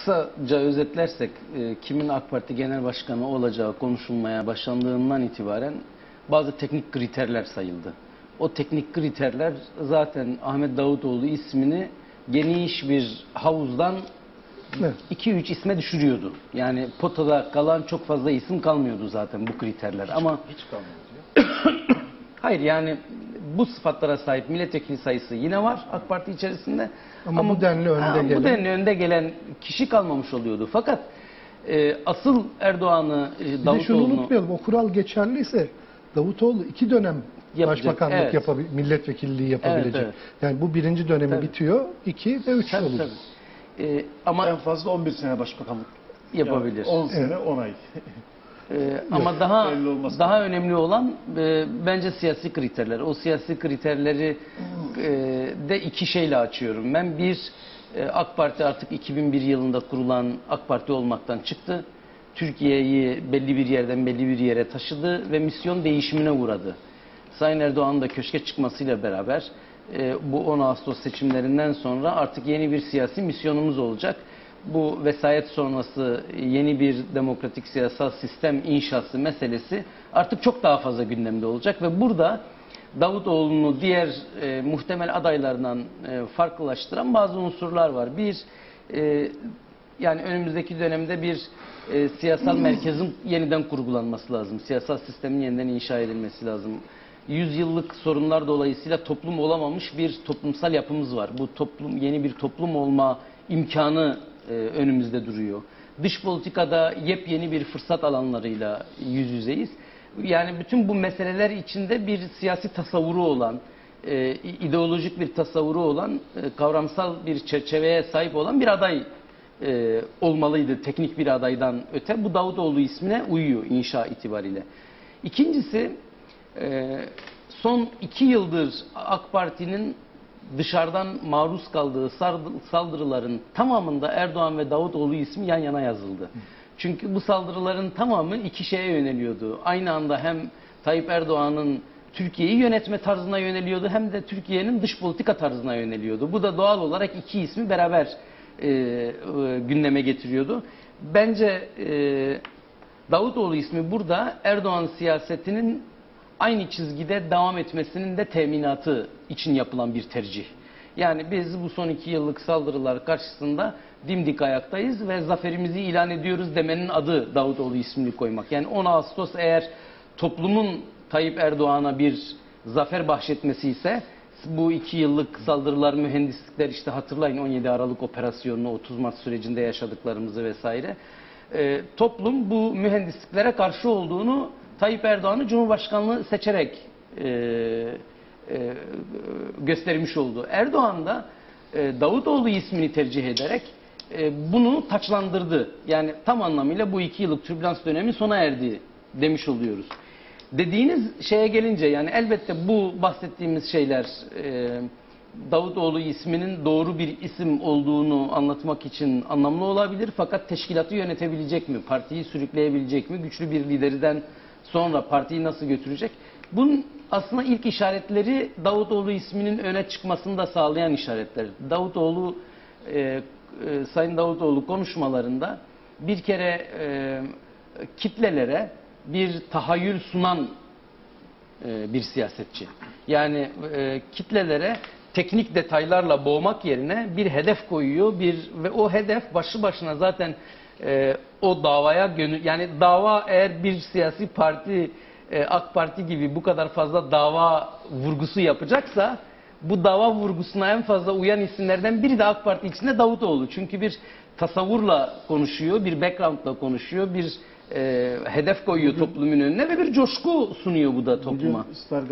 kısaca özetlersek e, kimin AK Parti Genel Başkanı olacağı konuşulmaya başlandığından itibaren bazı teknik kriterler sayıldı. O teknik kriterler zaten Ahmet Davutoğlu ismini geniş bir havuzdan Evet. 2-3 isme düşürüyordu. Yani potada kalan çok fazla isim kalmıyordu zaten bu kriterler. Ama Hiç kalmadı diyor. hayır yani bu sıfatlara sahip milletvekili sayısı yine var AK Parti içerisinde. Ama bu denli önde Ha, Bu gelen- denli önde gelen kişi kalmamış oluyordu. Fakat e, asıl Erdoğan'ı, e, Bir de şunu Davutoğlu'nu unutmayalım. O kural geçerliyse Davutoğlu iki dönem Yapacak, başbakanlık evet. yapabil, milletvekilliği yapabilecek. Evet, evet. Yani bu birinci dönemi Tabii. bitiyor. iki ve üç tabii, olacak. tabii. E, ama En fazla 11 sene başbakanlık. yapabilir. Yani 10 sene 10 ay. Ee, ama daha daha önemli olan e, bence siyasi kriterler. O siyasi kriterleri e, de iki şeyle açıyorum. Ben bir e, AK Parti artık 2001 yılında kurulan AK Parti olmaktan çıktı. Türkiye'yi belli bir yerden belli bir yere taşıdı ve misyon değişimine uğradı. Sayın Erdoğan'ın da köşke çıkmasıyla beraber e, bu 10 Ağustos seçimlerinden sonra artık yeni bir siyasi misyonumuz olacak. Bu vesayet sonrası yeni bir demokratik siyasal sistem inşası meselesi artık çok daha fazla gündemde olacak ve burada Davutoğlu'nu diğer e, muhtemel adaylardan e, farklılaştıran bazı unsurlar var. Bir, e, yani önümüzdeki dönemde bir e, siyasal merkezin yeniden kurgulanması lazım. Siyasal sistemin yeniden inşa edilmesi lazım. Yüzyıllık sorunlar dolayısıyla toplum olamamış bir toplumsal yapımız var. Bu toplum yeni bir toplum olma imkanı e, önümüzde duruyor. Dış politikada yepyeni bir fırsat alanlarıyla yüz yüzeyiz. Yani bütün bu meseleler içinde bir siyasi tasavvuru olan, e, ideolojik bir tasavvuru olan, e, kavramsal bir çerçeveye sahip olan bir aday e, olmalıydı. Teknik bir adaydan öte. Bu Davutoğlu ismine uyuyor inşa itibariyle. İkincisi e, son iki yıldır AK Parti'nin dışarıdan maruz kaldığı saldırıların tamamında Erdoğan ve Davutoğlu ismi yan yana yazıldı. Çünkü bu saldırıların tamamı iki şeye yöneliyordu. Aynı anda hem Tayyip Erdoğan'ın Türkiye'yi yönetme tarzına yöneliyordu hem de Türkiye'nin dış politika tarzına yöneliyordu. Bu da doğal olarak iki ismi beraber e, e, gündeme getiriyordu. Bence e, Davutoğlu ismi burada Erdoğan siyasetinin aynı çizgide devam etmesinin de teminatı için yapılan bir tercih. Yani biz bu son iki yıllık saldırılar karşısında dimdik ayaktayız ve zaferimizi ilan ediyoruz demenin adı Davutoğlu ismini koymak. Yani 10 Ağustos eğer toplumun Tayyip Erdoğan'a bir zafer bahşetmesi ise bu iki yıllık saldırılar, mühendislikler işte hatırlayın 17 Aralık operasyonunu, 30 Mart sürecinde yaşadıklarımızı vesaire. Ee, toplum bu mühendisliklere karşı olduğunu Tayyip Erdoğan'ı Cumhurbaşkanlığı seçerek e, e, göstermiş oldu. Erdoğan da e, Davutoğlu ismini tercih ederek e, bunu taçlandırdı. Yani tam anlamıyla bu iki yıllık türbülans dönemi sona erdi demiş oluyoruz. Dediğiniz şeye gelince yani elbette bu bahsettiğimiz şeyler e, Davutoğlu isminin doğru bir isim olduğunu anlatmak için anlamlı olabilir. Fakat teşkilatı yönetebilecek mi? Partiyi sürükleyebilecek mi? Güçlü bir liderden sonra partiyi nasıl götürecek? Bunun aslında ilk işaretleri Davutoğlu isminin öne çıkmasını da sağlayan işaretler. Davutoğlu, e, e, Sayın Davutoğlu konuşmalarında bir kere e, kitlelere bir tahayyül sunan e, bir siyasetçi. Yani e, kitlelere teknik detaylarla boğmak yerine bir hedef koyuyor bir ve o hedef başlı başına zaten e, o davaya gönül yani dava eğer bir siyasi parti e, AK Parti gibi bu kadar fazla dava vurgusu yapacaksa bu dava vurgusuna en fazla uyan isimlerden biri de AK Parti içinde Davutoğlu. Çünkü bir tasavvurla konuşuyor, bir backgroundla konuşuyor, bir e, hedef koyuyor toplumun önüne ve bir coşku sunuyor bu da topluma. Bugün Star